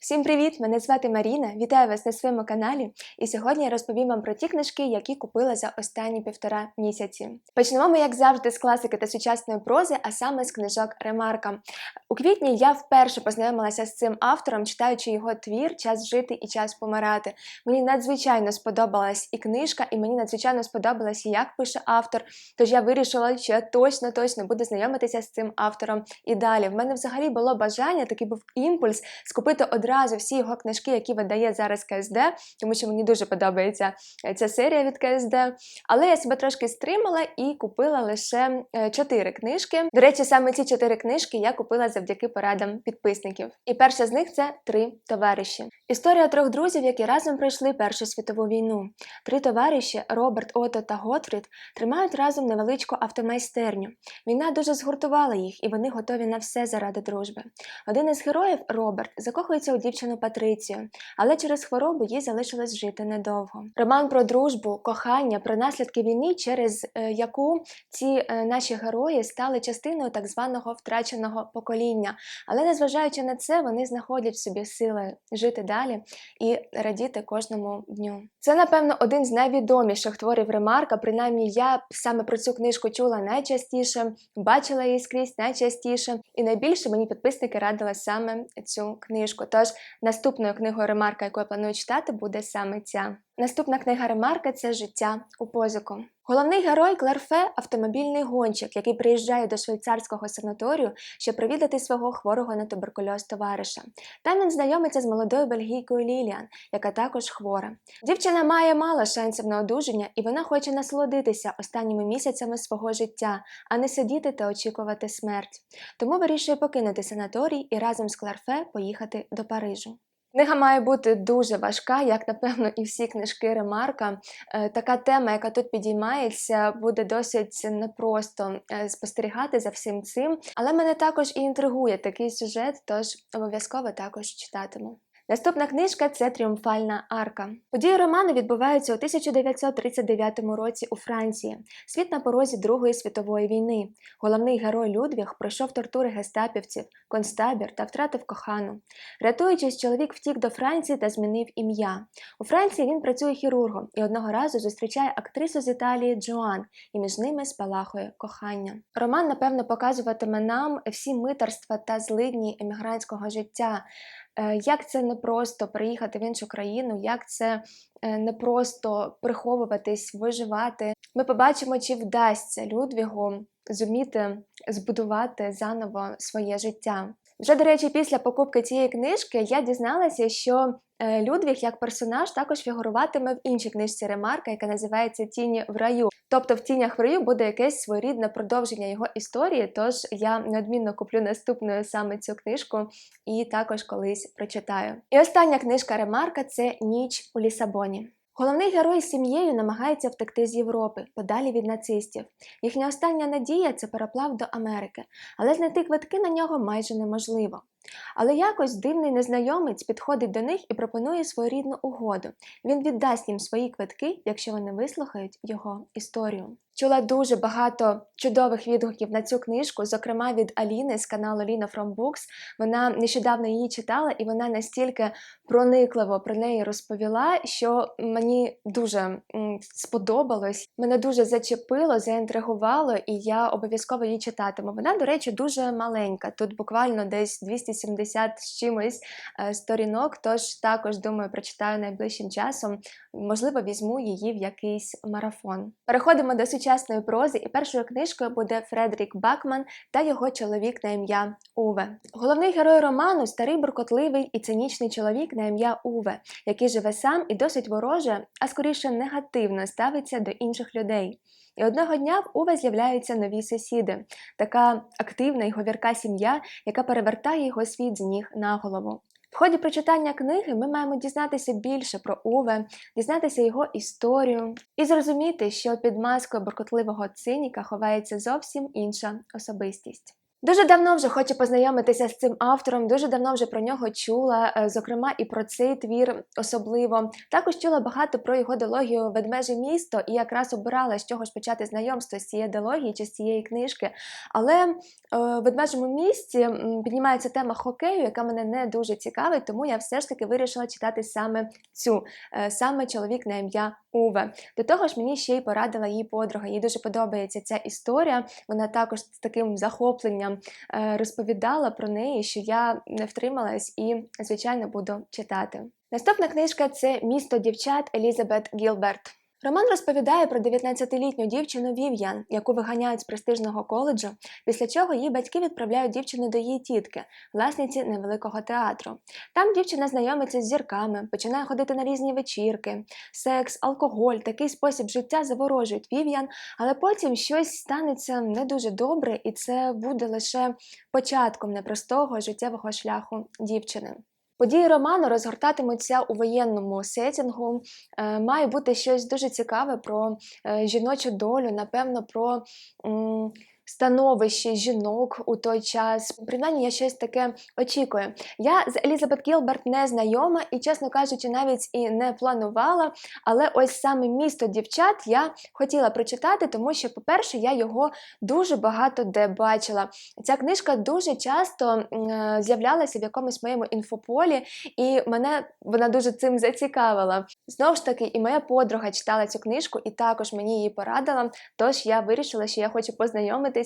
Всім привіт! Мене звати Маріна. Вітаю вас на своєму каналі. І сьогодні я розповім вам про ті книжки, які купила за останні півтора місяці. Почнемо ми, як завжди, з класики та сучасної прози, а саме з книжок Ремарка. У квітні я вперше познайомилася з цим автором, читаючи його твір Час жити і час помирати. Мені надзвичайно сподобалась і книжка, і мені надзвичайно сподобалось, як пише автор. Тож я вирішила, що я точно точно буду знайомитися з цим автором і далі. В мене взагалі було бажання, такий був імпульс скупити одразу всі його книжки, які видає зараз КСД, тому що мені дуже подобається е, ця серія від КСД. Але я себе трошки стримала і купила лише е, чотири книжки. До речі, саме ці чотири книжки я купила завдяки порадам підписників. І перша з них це три товариші. Історія трьох друзів, які разом пройшли Першу світову війну. Три товариші Роберт, Ото та Готфрід тримають разом невеличку автомайстерню. Війна дуже згуртувала їх, і вони готові на все заради дружби. Один із героїв, Роберт, закохується у дівчину Патрицію, але через хворобу їй залишилось жити недовго. Роман про дружбу, кохання, про наслідки війни, через е, яку ці е, наші герої стали частиною так званого втраченого покоління. Але незважаючи на це, вони знаходять в собі сили жити далі і радіти кожному дню. Це, напевно, один з найвідоміших творів Ремарка. Принаймні, я саме про цю книжку чула найчастіше, бачила її скрізь найчастіше, і найбільше мені підписники радили саме цю книжку. Тож наступною книгою Ремарка, яку я планую читати, буде саме ця. Наступна книга Ремарка це життя у позику. Головний герой Клерфе автомобільний гонщик, який приїжджає до швейцарського санаторію, щоб провідати свого хворого на туберкульоз товариша. Там він знайомиться з молодою бельгійкою Ліліан, яка також хвора. Дівчина має мало шансів на одужання, і вона хоче насолодитися останніми місяцями свого життя, а не сидіти та очікувати смерть. Тому вирішує покинути санаторій і разом з Клерфе поїхати до Парижу. Книга має бути дуже важка, як напевно і всі книжки Ремарка. Е, Така тема, яка тут підіймається, буде досить непросто е, спостерігати за всім цим. Але мене також і інтригує такий сюжет, тож обов'язково також читатиму. Наступна книжка це Тріумфальна арка. Події роману відбуваються у 1939 році у Франції. Світ на порозі Другої світової війни. Головний герой Людвіг пройшов тортури гестапівців, концтабір та втратив кохану. Рятуючись, чоловік втік до Франції та змінив ім'я. У Франції він працює хірургом і одного разу зустрічає актрису з Італії Джоан, і між ними спалахує кохання. Роман, напевно, показуватиме нам всі митарства та злидні емігрантського життя. Е, Як це не просто приїхати в іншу країну, як це е, не просто приховуватись, виживати. Ми побачимо, чи вдасться Людвігу зуміти збудувати заново своє життя. Вже, до речі, після покупки цієї книжки я дізналася, що е, Людвіг як персонаж також фігуруватиме в іншій книжці Ремарка, яка називається Тіні в раю. Тобто в тінях в раю буде якесь своєрідне продовження його історії. Тож я неодмінно куплю наступною саме цю книжку і також колись прочитаю. І остання книжка Ремарка це Ніч у Лісабоні. Головний герой з сім'єю намагається втекти з Європи, подалі від нацистів. Їхня остання надія це переплав до Америки, але знайти квитки на нього майже неможливо. Але якось дивний незнайомець підходить до них і пропонує своєрідну угоду. Він віддасть їм свої квитки, якщо вони вислухають його історію. Чула дуже багато чудових відгуків на цю книжку, зокрема від Аліни з каналу Lina From Books. Вона нещодавно її читала, і вона настільки проникливо про неї розповіла, що мені дуже сподобалось. Мене дуже зачепило, заінтригувало, і я обов'язково її читатиму. Вона, до речі, дуже маленька. Тут буквально десь 270 з чимось е, сторінок. Тож також думаю, прочитаю найближчим часом. Можливо, візьму її в якийсь марафон. Переходимо до сучасної прози, і першою книжкою буде Фредерік Бакман та його чоловік на ім'я Уве. Головний герой роману старий буркотливий і цинічний чоловік на ім'я Уве, який живе сам і досить вороже, а скоріше негативно ставиться до інших людей. І одного дня в Уве з'являються нові сусіди, така активна і говірка сім'я, яка перевертає його світ з ніг на голову. Ході прочитання книги ми маємо дізнатися більше про Уве, дізнатися його історію і зрозуміти, що під маскою буркотливого циніка ховається зовсім інша особистість. Дуже давно вже хочу познайомитися з цим автором, дуже давно вже про нього чула, е, зокрема і про цей твір особливо. Також чула багато про його дилогію Ведмеже місто і якраз обирала, з чого ж почати знайомство з цієї дилогії чи з цієї книжки. Але е, в ведмежому місті піднімається тема хокею, яка мене не дуже цікавить, тому я все ж таки вирішила читати саме цю, е, саме чоловік на ім'я Уве. До того ж, мені ще й порадила її подруга. Їй дуже подобається ця історія. Вона також з таким захопленням е, розповідала про неї, що я не втрималась і, звичайно, буду читати. Наступна книжка це Місто дівчат Елізабет Гілберт. Роман розповідає про 19-літню дівчину Вів'ян, яку виганяють з престижного коледжу, після чого її батьки відправляють дівчину до її тітки, власниці невеликого театру. Там дівчина знайомиться з зірками, починає ходити на різні вечірки, секс, алкоголь, такий спосіб життя заворожують Вів'ян, але потім щось станеться не дуже добре, і це буде лише початком непростого життєвого шляху дівчини. Події роману розгортатимуться у воєнному сетінгу. Е, має бути щось дуже цікаве про е, жіночу долю, напевно, про становище жінок у той час. Принаймні, я щось таке очікую. Я з Елізабет Гілберт не знайома і, чесно кажучи, навіть і не планувала. Але ось саме місто дівчат я хотіла прочитати, тому що, по-перше, я його дуже багато де бачила. Ця книжка дуже часто е, з'являлася в якомусь моєму інфополі, і мене вона дуже цим зацікавила. Знову ж таки, і моя подруга читала цю книжку, і також мені її порадила. Тож я вирішила, що я хочу познайомитися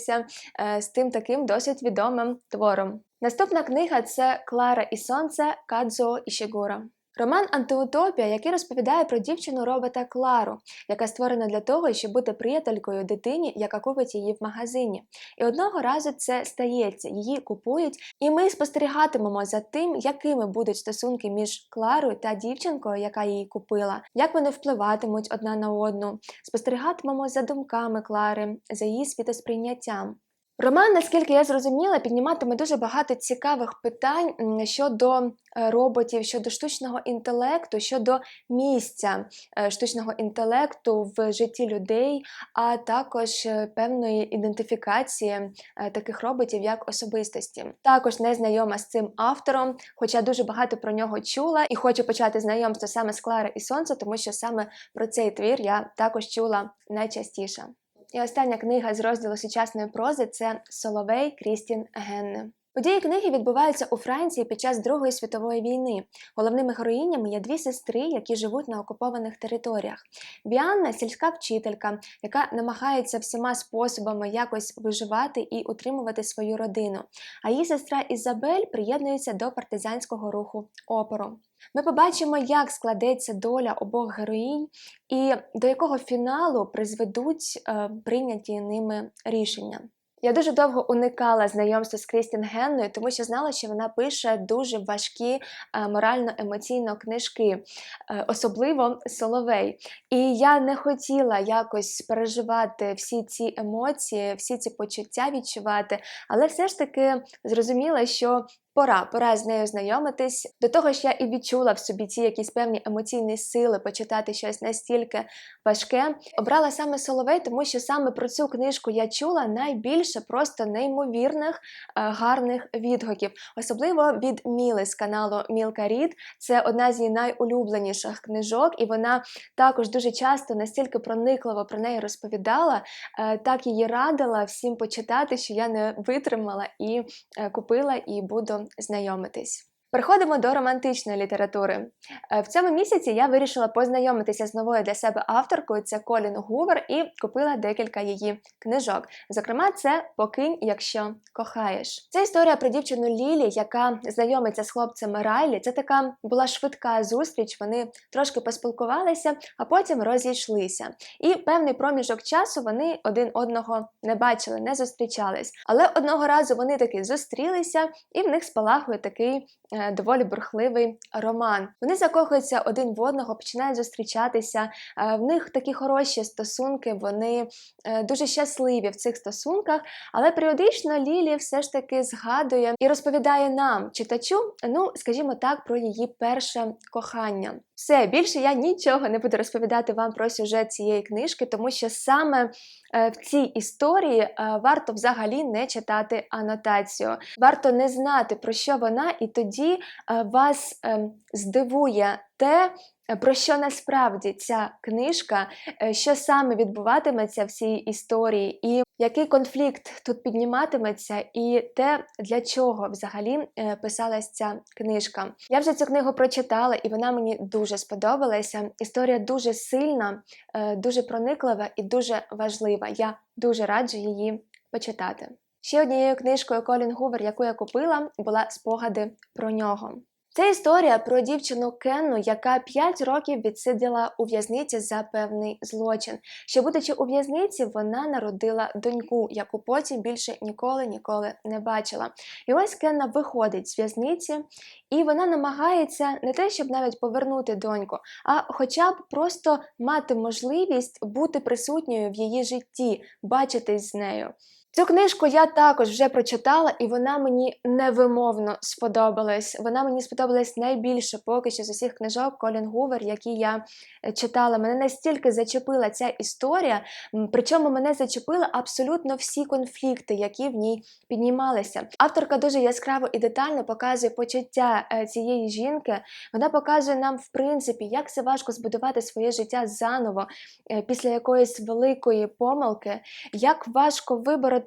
е, з тим таким досить відомим твором. Наступна книга це Клара і Сонце Кадзо Ішігура. Роман Антиутопія, який розповідає про дівчину робота Клару, яка створена для того, щоб бути приятелькою дитині, яка купить її в магазині. І одного разу це стається, її купують, і ми спостерігатимемо за тим, якими будуть стосунки між Кларою та дівчинкою, яка її купила, як вони впливатимуть одна на одну. Спостерігатимемо за думками Клари, за її світосприйняттям. Роман, наскільки я зрозуміла, підніматиме дуже багато цікавих питань щодо е, роботів, щодо штучного інтелекту, щодо місця е, штучного інтелекту в житті людей, а також е, певної ідентифікації таких роботів як особистості. Також не знайома з цим автором, хоча дуже багато про нього чула, і хочу почати знайомство саме з Клари і Сонце, тому що саме про цей твір я також чула найчастіше. І остання книга з розділу сучасної прози це Соловей Крістін Генне. Події книги відбуваються у Франції під час Другої світової війни. Головними героїнями є дві сестри, які живуть на окупованих територіях. Біанна сільська вчителька, яка намагається всіма способами якось виживати і утримувати свою родину. А її сестра Ізабель приєднується до партизанського руху опору. Ми побачимо, як складеться доля обох героїнь і до якого фіналу призведуть е, прийняті ними рішення. Я дуже довго уникала знайомства з Крістін Генною, тому що знала, що вона пише дуже важкі е, морально-емоційно книжки, е, особливо Соловей. І я не хотіла якось переживати всі ці емоції, всі ці почуття відчувати, але все ж таки зрозуміла, що Пора, пора з нею знайомитись. До того ж, я і відчула в собі ці якісь певні емоційні сили почитати щось настільки важке. Обрала саме Соловей, тому що саме про цю книжку я чула найбільше просто неймовірних е, гарних відгуків, особливо від Міли з каналу Мілка Рід. Це одна з її найулюбленіших книжок, і вона також дуже часто настільки проникливо про неї розповідала, е, так її радила всім почитати, що я не витримала і е, купила і буду знайомитись. Переходимо до романтичної літератури. Е, В цьому місяці я вирішила познайомитися з новою для себе авторкою. Це Колін Гувер, і купила декілька її книжок. Зокрема, це Покинь, якщо кохаєш. Це історія про дівчину Лілі, яка знайомиться з хлопцем Райлі. Це така була швидка зустріч. Вони трошки поспілкувалися, а потім розійшлися. І певний проміжок часу вони один одного не бачили, не зустрічались. Але одного разу вони таки зустрілися, і в них спалахує такий е, доволі бурхливий роман. Вони закохуються один в одного, починають зустрічатися. е, В них такі хороші стосунки, вони е, дуже щасливі в цих стосунках, але періодично Лілі все ж таки згадує і розповідає нам, читачу, ну скажімо так, про її перше кохання. Все більше я нічого не буду розповідати вам про сюжет цієї книжки, тому що саме е, в цій історії е, варто взагалі не читати анотацію. Варто не знати про що вона, і тоді е, вас е, здивує те, про що насправді ця книжка, е, що саме відбуватиметься в цій історії, і який конфлікт тут підніматиметься, і те, для чого взагалі писалась ця книжка. Я вже цю книгу прочитала, і вона мені дуже сподобалася. Історія дуже сильна, дуже прониклива і дуже важлива. Я дуже раджу її почитати. Ще однією книжкою Колін Гувер, яку я купила, була спогади про нього. Це історія про дівчину Кенну, яка 5 років відсиділа у в'язниці за певний злочин. Ще будучи у в'язниці, вона народила доньку, яку потім більше ніколи ніколи не бачила. І ось Кенна виходить з в'язниці, і вона намагається не те, щоб навіть повернути доньку, а хоча б просто мати можливість бути присутньою в її житті, бачитись з нею. Цю книжку я також вже прочитала, і вона мені невимовно сподобалась. Вона мені сподобалась найбільше поки що з усіх книжок Колін Гувер, які я е, читала. Мене настільки зачепила ця історія, причому мене зачепили абсолютно всі конфлікти, які в ній піднімалися. Авторка дуже яскраво і детально показує почуття е, цієї жінки. Вона показує нам, в принципі, як це важко збудувати своє життя заново е, після якоїсь великої помилки, як важко вибороти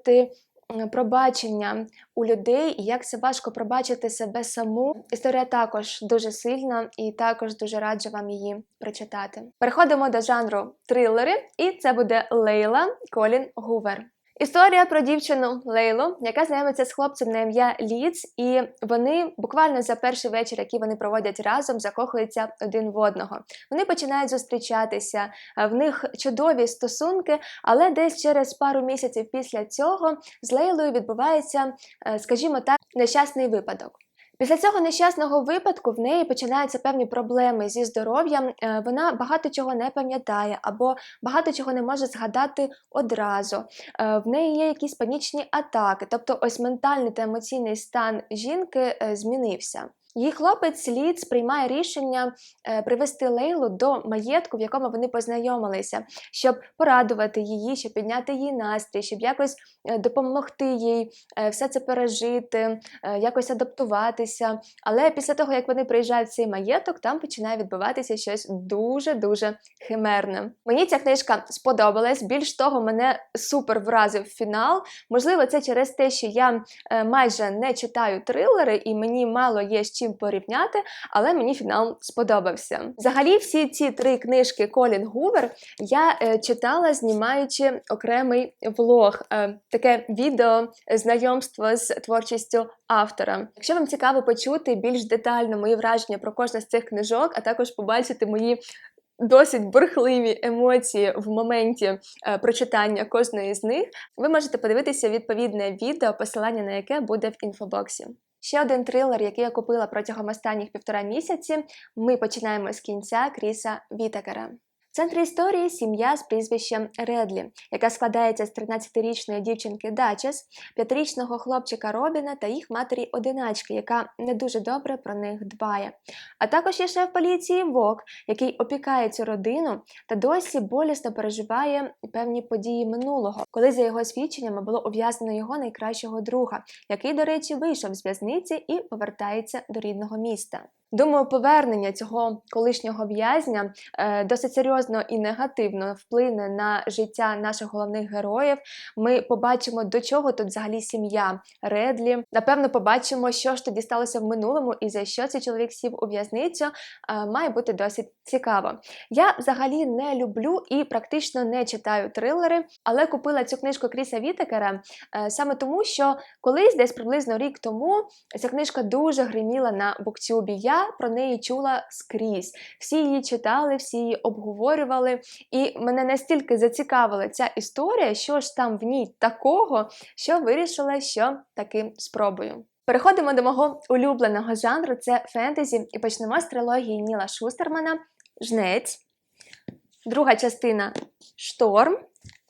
м, пробачення у людей, і як це важко пробачити себе саму. Історія також дуже сильна і також дуже раджу вам її прочитати. Переходимо до жанру трилери, і це буде Лейла Колін Гувер. Історія про дівчину Лейлу, яка знайомиться з хлопцем на ім'я Ліц, і вони буквально за перший вечір, який вони проводять разом, закохуються один в одного. Вони починають зустрічатися, е, в них чудові стосунки, але десь через пару місяців після цього з Лейлою відбувається, е, скажімо так, нещасний випадок. Після цього нещасного випадку в неї починаються певні проблеми зі здоров'ям. е, Вона багато чого не пам'ятає або багато чого не може згадати одразу. Е, В неї є якісь панічні атаки, тобто ось ментальний та емоційний стан жінки е, змінився. Її хлопець Ліц приймає рішення е, привести Лейлу до маєтку, в якому вони познайомилися, щоб порадувати її, щоб підняти її настрій, щоб якось е, допомогти їй е, все це пережити, якось адаптуватися. Але після того, як вони приїжджають в цей маєток, там починає відбуватися щось дуже-дуже химерне. Мені ця книжка сподобалась. Більш того, мене супер вразив фінал. Можливо, це через те, що я майже не читаю трилери, і мені мало є чим порівняти, але мені фінал сподобався. Взагалі, всі ці три книжки Колін Гувер я е, читала, знімаючи окремий влог, е, таке відео знайомство з творчістю автора. Якщо вам цікаво почути більш детально мої враження про кожне з цих книжок, а також побачити мої. Досить бурхливі емоції в моменті е, прочитання кожної з них, ви можете подивитися відповідне відео, посилання на яке буде в інфобоксі. Ще один трилер, який я купила протягом останніх півтора місяці. Ми починаємо з кінця Кріса Вітакера. Центрі історії сім'я з прізвищем Редлі, яка складається з 13-річної дівчинки Дачес, 5-річного хлопчика Робіна та їх матері одиначки, яка не дуже добре про них дбає. А також є шеф поліції Вок, який опікає цю родину та досі болісно переживає певні події минулого, коли за його свідченнями було ув'язнено його найкращого друга, який, до речі, вийшов з в'язниці і повертається до рідного міста. Думаю, повернення цього колишнього в'язня е, досить серйозно і негативно вплине на життя наших головних героїв. Ми побачимо, до чого тут взагалі сім'я Редлі. Напевно, побачимо, що ж тоді сталося в минулому і за що цей чоловік сів у в'язницю. Е, має бути досить цікаво. Я взагалі не люблю і практично не читаю трилери, але купила цю книжку Кріса Вітекера е, саме тому, що колись, десь приблизно рік тому, ця книжка дуже гриміла на буктюбі. Я про неї чула скрізь. Всі її читали, всі її обговорювали, і мене настільки зацікавила ця історія, що ж там в ній такого, що вирішила, що таки спробую. Переходимо до мого улюбленого жанру це фентезі, і почнемо з трилогії Ніла Шустермана Жнець, друга частина Шторм,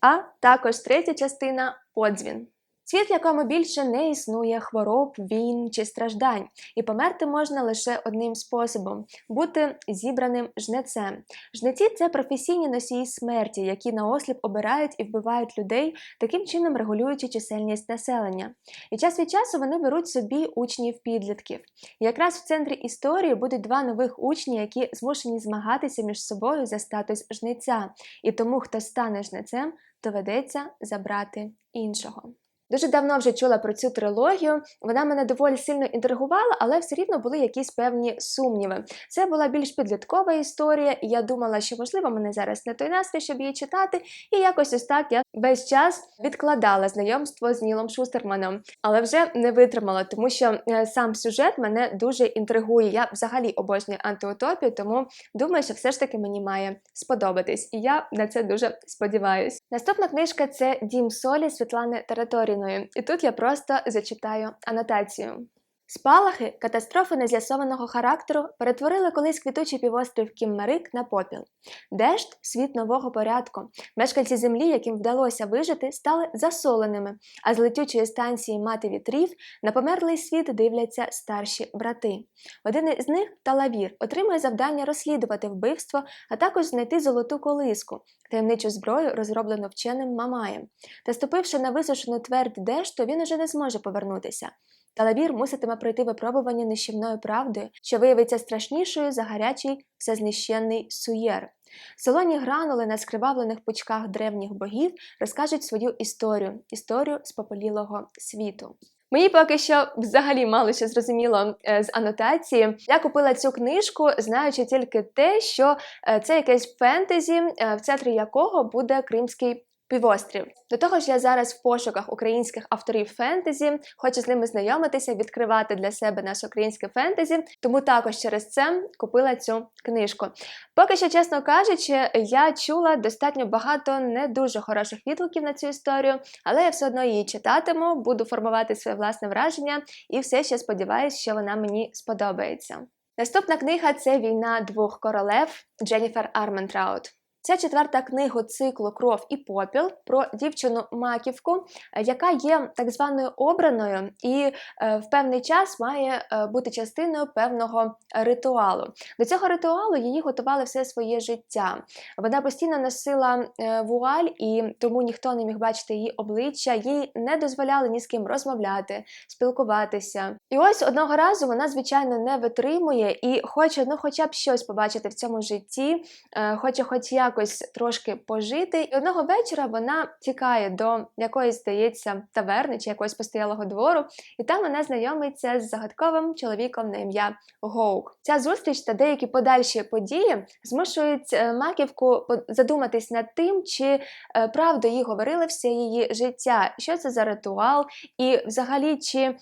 а також третя частина Подзвін. Світ, в якому більше не існує хвороб, війн чи страждань, і померти можна лише одним способом бути зібраним жнецем. Жнеці це професійні носії смерті, які наосліп обирають і вбивають людей, таким чином регулюючи чисельність населення. І час від часу вони беруть собі учнів підлітків. Якраз в центрі історії будуть два нових учні, які змушені змагатися між собою за статус жнеця, і тому, хто стане жнецем, доведеться забрати іншого. Дуже давно вже чула про цю трилогію. Вона мене доволі сильно інтригувала, але все рівно були якісь певні сумніви. Це була більш підліткова історія, і я думала, що можливо мене зараз не той настрій, щоб її читати. І якось ось так я весь час відкладала знайомство з Нілом Шустерманом, але вже не витримала, тому що е, сам сюжет мене дуже інтригує. Я взагалі обожнюю антиутопію, тому думаю, що все ж таки мені має сподобатись, і я на це дуже сподіваюся. Наступна книжка це Дім солі Світлани Територіної. І тут я просто зачитаю анотацію. Спалахи катастрофи нез'ясованого характеру перетворили колись квітучий півострів Кіммерик на попіл. Дешт світ нового порядку. Мешканці землі, яким вдалося вижити, стали засоленими, а з летючої станції мати вітрів на померлий світ дивляться старші брати. Один із них, Талавір, отримує завдання розслідувати вбивство, а також знайти золоту колиску, таємничу зброю, розроблену вченим Мамаєм. Та ступивши на висушену твердь дешту, він уже не зможе повернутися. Талавір муситиме пройти випробування нищівною правдою, що виявиться страшнішою за гарячий всезнищенний суєр. Солоні гранули на скривавлених пучках древніх богів розкажуть свою історію, історію спопелілого світу. Мені поки що взагалі мало що зрозуміло е, з анотації. Я купила цю книжку, знаючи тільки те, що е, це якесь фентезі, е, в центрі якого буде кримський півострів. До того ж, я зараз в пошуках українських авторів фентезі, хочу з ними знайомитися, відкривати для себе наше українське фентезі, тому також через це купила цю книжку. Поки що, чесно кажучи, я чула достатньо багато не дуже хороших відгуків на цю історію, але я все одно її читатиму, буду формувати своє власне враження і все ще сподіваюся, що вона мені сподобається. Наступна книга це Війна двох королев Дженніфер Арментраут. Це четверта книга циклу Кров і попіл про дівчину Маківку, е, яка є так званою обраною і е, в певний час має е, бути частиною певного ритуалу. До цього ритуалу її готували все своє життя. Вона постійно носила вуаль, і тому ніхто не міг бачити її обличчя, їй не дозволяли ні з ким розмовляти, спілкуватися. І ось одного разу вона, звичайно, не витримує і хоче ну, хоча б щось побачити в цьому житті, хоче, хоч як якось трошки пожити. І одного вечора вона тікає до якоїсь, здається, таверни чи якогось постоялого двору, і там вона знайомиться з загадковим чоловіком на ім'я Гоук. Ця зустріч та деякі подальші події змушують е, маківку задуматись над тим, чи е, правду їй говорили все її життя, що це за ритуал, і взагалі чи.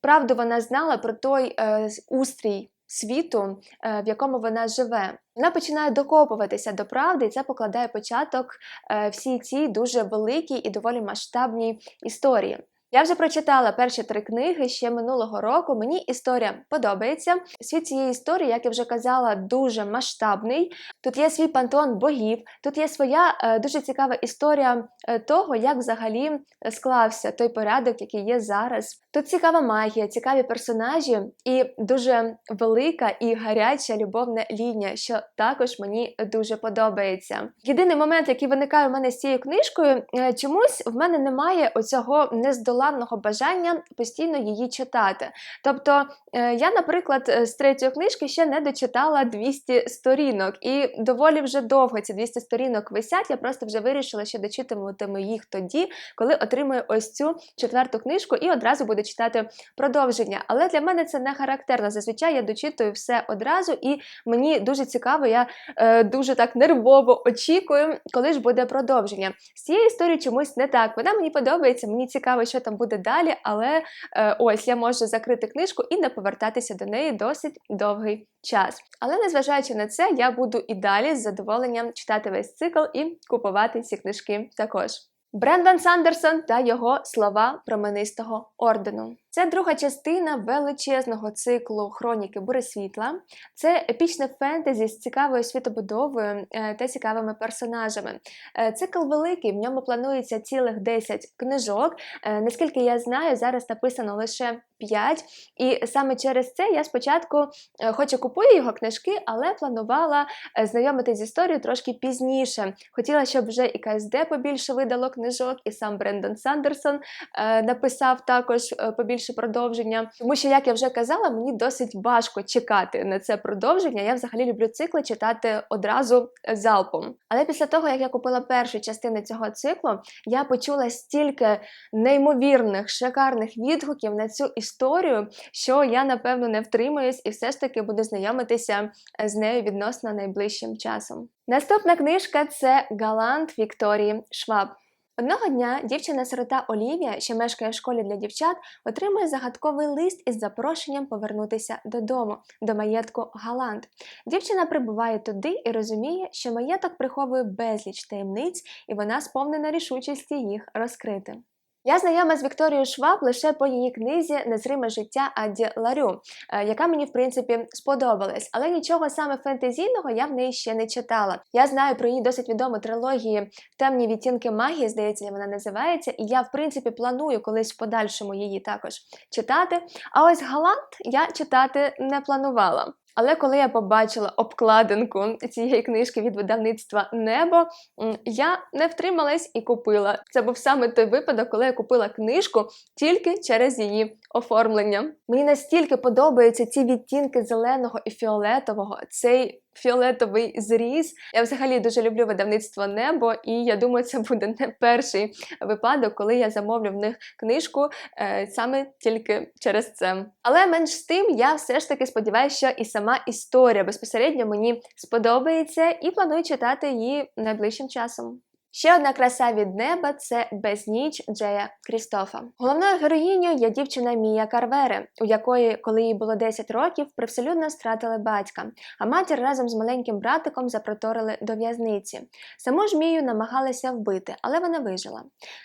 Правду вона знала про той е, устрій світу, е, в якому вона живе. Вона починає докопуватися до правди, і це покладає початок е, всій цій дуже великій і доволі масштабній історії. Я вже прочитала перші три книги ще минулого року. Мені історія подобається. Світ цієї історії, як я вже казала, дуже масштабний. Тут є свій пантеон богів, тут є своя е, дуже цікава історія того, як взагалі склався той порядок, який є зараз. Тут цікава магія, цікаві персонажі і дуже велика і гаряча любовна лінія, що також мені дуже подобається. Єдиний момент, який виникає у мене з цією книжкою, е, чомусь в мене немає оцього нездоланного бажання постійно її читати. Тобто, е, я, наприклад, е, з третьої книжки ще не дочитала 200 сторінок, і доволі вже довго ці 200 сторінок висять. Я просто вже вирішила, що дочитуватиму їх тоді, коли отримаю ось цю четверту книжку і одразу буду читати продовження. Але для мене це не характерно. Зазвичай я дочитую все одразу, і мені дуже цікаво, я е, дуже так нервово очікую, коли ж буде продовження. З цією історією чомусь не так. Вона мені подобається, мені цікаво, що там буде далі, але е, ось я можу закрити книжку і не повертатися до неї досить довгий час. Але незважаючи на це, я буду і далі з задоволенням читати весь цикл і купувати ці книжки також. Брендан Сандерсон та його слова променистого ордену. Це друга частина величезного циклу хроніки Буресвітла. Це епічне фентезі з цікавою світобудовою е, та цікавими персонажами. Е, Цикл великий, в ньому планується цілих 10 книжок. Е, Наскільки я знаю, зараз написано лише 5. І саме через це я спочатку, хоч і купую його книжки, але планувала знайомитись з історією трошки пізніше. Хотіла, щоб вже і КСД побільше видало книжок, і сам Брендон Сандерсон написав також е, побільше продовження. Тому що, як я вже казала, мені досить важко чекати на це продовження. Я взагалі люблю цикли читати одразу залпом. Але після того, як я купила першу частину цього циклу, я почула стільки неймовірних, шикарних відгуків на цю історію, що я напевно не втримаюсь і все ж таки буду знайомитися з нею відносно найближчим часом. Наступна книжка це Галант Вікторії Шваб. Одного дня дівчина-сирота Олівія, що мешкає в школі для дівчат, отримує загадковий лист із запрошенням повернутися додому, до маєтку Галант. Дівчина прибуває туди і розуміє, що маєток приховує безліч таємниць, і вона сповнена рішучості їх розкрити. Я знайома з Вікторією Шваб лише по її книзі Незриме життя Адді Ларю, е, яка мені в принципі сподобалась, але нічого саме фентезійного я в неї ще не читала. Я знаю про її досить відому трилогії Темні відтінки магії, здається, вона називається, і я в принципі планую колись в подальшому її також читати. А ось Галант я читати не планувала. Але коли я побачила обкладинку цієї книжки від видавництва Небо, я не втрималась і купила. Це був саме той випадок, коли я купила книжку тільки через її оформлення. Мені настільки подобаються ці відтінки зеленого і фіолетового, цей фіолетовий зріз. Я взагалі дуже люблю видавництво Небо, і я думаю, це буде не перший випадок, коли я замовлю в них книжку е, саме тільки через це. Але менш з тим, я все ж таки сподіваюся, що і сама історія безпосередньо мені сподобається і планую читати її найближчим часом. Ще одна краса від неба це безніч Джея Крістофа. Головною героїнею є дівчина Мія Карвери, у якої, коли їй було 10 років, привселюдно стратили батька, а матір разом з маленьким братиком запроторили до в'язниці. Саму ж Мію намагалися вбити, але вона вижила.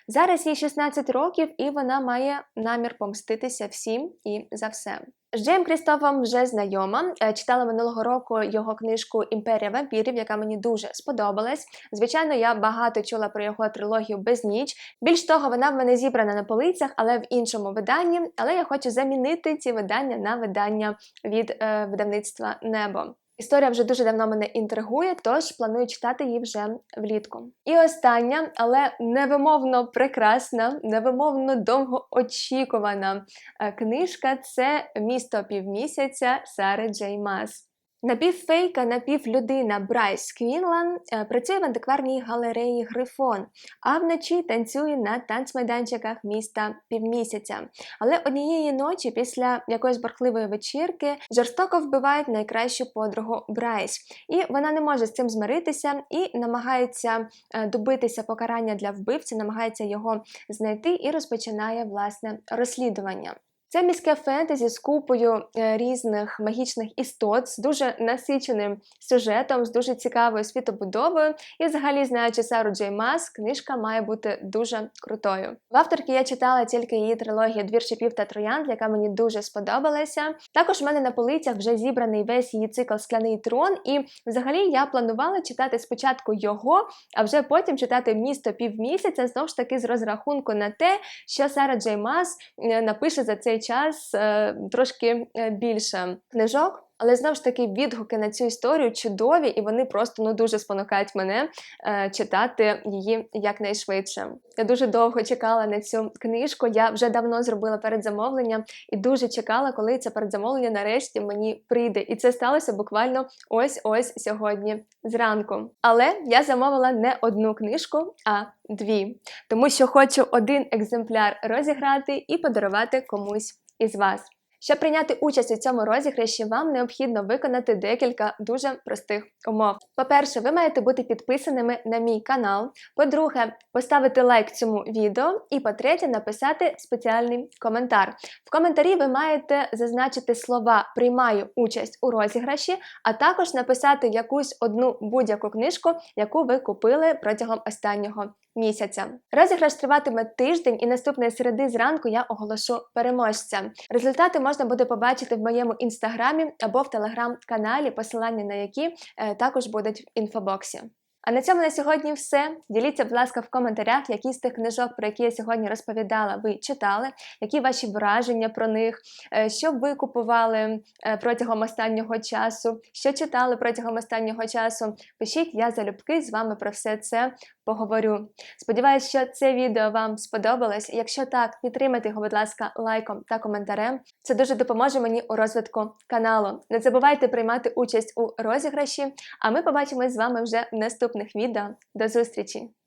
Зараз їй 16 років, і вона має намір помститися всім і за все. З Джеєм Крістофом вже знайома. Е, Читала минулого року його книжку Імперія вампірів, яка мені дуже сподобалась. Звичайно, я багато чула про його трилогію Безніч. Більш того, вона в мене зібрана на полицях, але в іншому виданні. Але я хочу замінити ці видання на видання від е, видавництва Небо. Історія вже дуже давно мене інтригує, тож планую читати її вже влітку. І остання, але невимовно прекрасна, невимовно довгоочікувана е, книжка це Місто півмісяця Сари Джей Мас. Напівфейка, напівлюдина Брайс Квінлан е, працює в антикварній галереї Грифон, а вночі танцює на танцмайданчиках міста півмісяця. Але однієї ночі, після якоїсь борхливої вечірки, жорстоко вбивають найкращу подругу Брайс, і вона не може з цим змиритися і намагається е, добитися покарання для вбивці, намагається його знайти і розпочинає власне розслідування. Це міське фентезі з купою е, різних магічних істот, з дуже насиченим сюжетом, з дуже цікавою світобудовою. І, взагалі, знаючи Сару Джей Мас, книжка має бути дуже крутою. В авторки я читала тільки її трилогію Двір шипів та троянд, яка мені дуже сподобалася. Також в мене на полицях вже зібраний весь її цикл Скляний трон, і взагалі я планувала читати спочатку його, а вже потім читати місто півмісяця, знову ж таки з розрахунку на те, що Сара Джей Мас е, напише за цей час е, трошки е, більше книжок. Але знову ж таки відгуки на цю історію чудові, і вони просто ну дуже спонукають мене е, читати її якнайшвидше. Я дуже довго чекала на цю книжку. Я вже давно зробила передзамовлення і дуже чекала, коли це передзамовлення нарешті мені прийде. І це сталося буквально ось ось сьогодні зранку. Але я замовила не одну книжку, а дві, тому що хочу один екземпляр розіграти і подарувати комусь із вас. Щоб прийняти участь у цьому розіграші, вам необхідно виконати декілька дуже простих умов. По-перше, ви маєте бути підписаними на мій канал. По-друге, поставити лайк цьому відео. І по-третє, написати спеціальний коментар. В коментарі ви маєте зазначити слова Приймаю участь у розіграші, а також написати якусь одну будь-яку книжку, яку ви купили протягом останнього місяця. Розіграш триватиме тиждень, і наступної середи зранку я оголошу переможця. Результати можна буде побачити в моєму інстаграмі або в телеграм-каналі, посилання на які е, також будуть в інфобоксі. А на цьому на сьогодні все. Діліться, будь ласка, в коментарях, які з тих книжок, про які я сьогодні розповідала, ви читали, які ваші враження про них, е, що ви купували е, протягом останнього часу, що читали протягом останнього часу. Пишіть, я залюбки з вами про все це поговорю. Сподіваюсь, що це відео вам сподобалось. Якщо так, підтримайте його, будь ласка, лайком та коментарем. Це дуже допоможе мені у розвитку каналу. Не забувайте приймати участь у розіграші, а ми побачимось з вами вже в наступних відео. До зустрічі!